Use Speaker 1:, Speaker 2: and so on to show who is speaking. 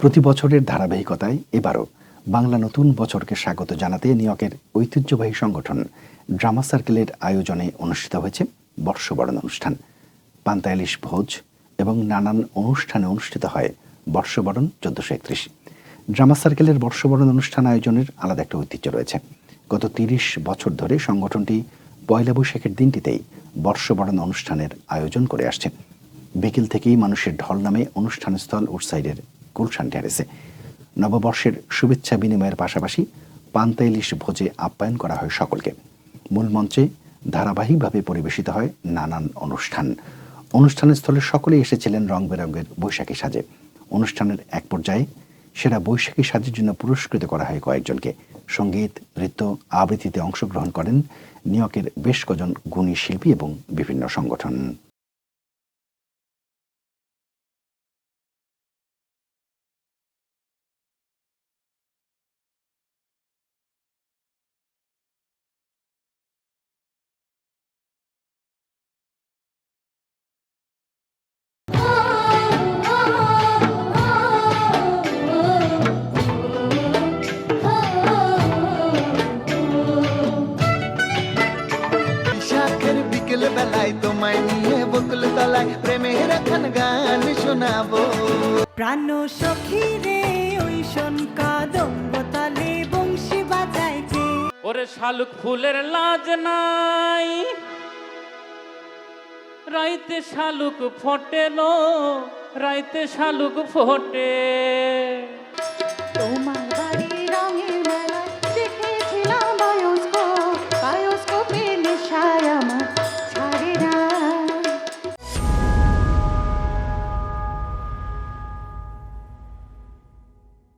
Speaker 1: প্রতি বছরের ধারাবাহিকতায় এবারও বাংলা নতুন বছরকে স্বাগত জানাতে নিউ ঐতিহ্যবাহী সংগঠন ড্রামা সার্কেলের আয়োজনে অনুষ্ঠিত হয়েছে বর্ষবরণ অনুষ্ঠান। পান্তায়ালিশ ভোজ এবং নানান অনুষ্ঠানে অনুষ্ঠিত হয় বর্ষবরণ চোদ্দশো একত্রিশ। ড্রামা সার্কেলের বর্ষবরণ অনুষ্ঠান আয়োজনের আলাদা একটা ঐতিহ্য রয়েছে। গত তিরিশ বছর ধরে সংগঠনটি পয়লা বৈশাখের দিনটিতেই বর্ষবরণ অনুষ্ঠানের আয়োজন করে আসছে। বিকেল থেকেই মানুষের ঢল নামে অনুষ্ঠানস্থল উডসাইডের গুলশান ট্যারেসে নববর্ষের শুভেচ্ছা বিনিময়ের পাশাপাশি পান্তা ইলিশ ভোজে আপ্যায়ন করা হয় সকলকে। মূল মঞ্চে ধারাবাহিকভাবে পরিবেশিত হয় নানান অনুষ্ঠান। অনুষ্ঠানের স্থলে সকলেই এসেছিলেন রং বেরঙের বৈশাখী সাজে। অনুষ্ঠানের এক পর্যায়ে সেরা বৈশাখী সাজের জন্য পুরস্কৃত করা হয় কয়েকজনকে। সংগীত, নৃত্য আবৃত্তিতে অংশগ্রহণ করেন নিউ বেশ কজন গুণী শিল্পী এবং বিভিন্ন সংগঠন।
Speaker 2: বিকেল বেলায় তোমায় নিয়ে বকুল তলায় প্রেমের এখন গান শোনাবো।
Speaker 3: প্রাণ সখী রে ওই শোন কদম্ব তলে বংশী বাজাইছে
Speaker 4: ওরে শালুক ফুলের লাজ নাই। রাইতে শালুক ফোটে লো রাইতে শালুক ফোটে।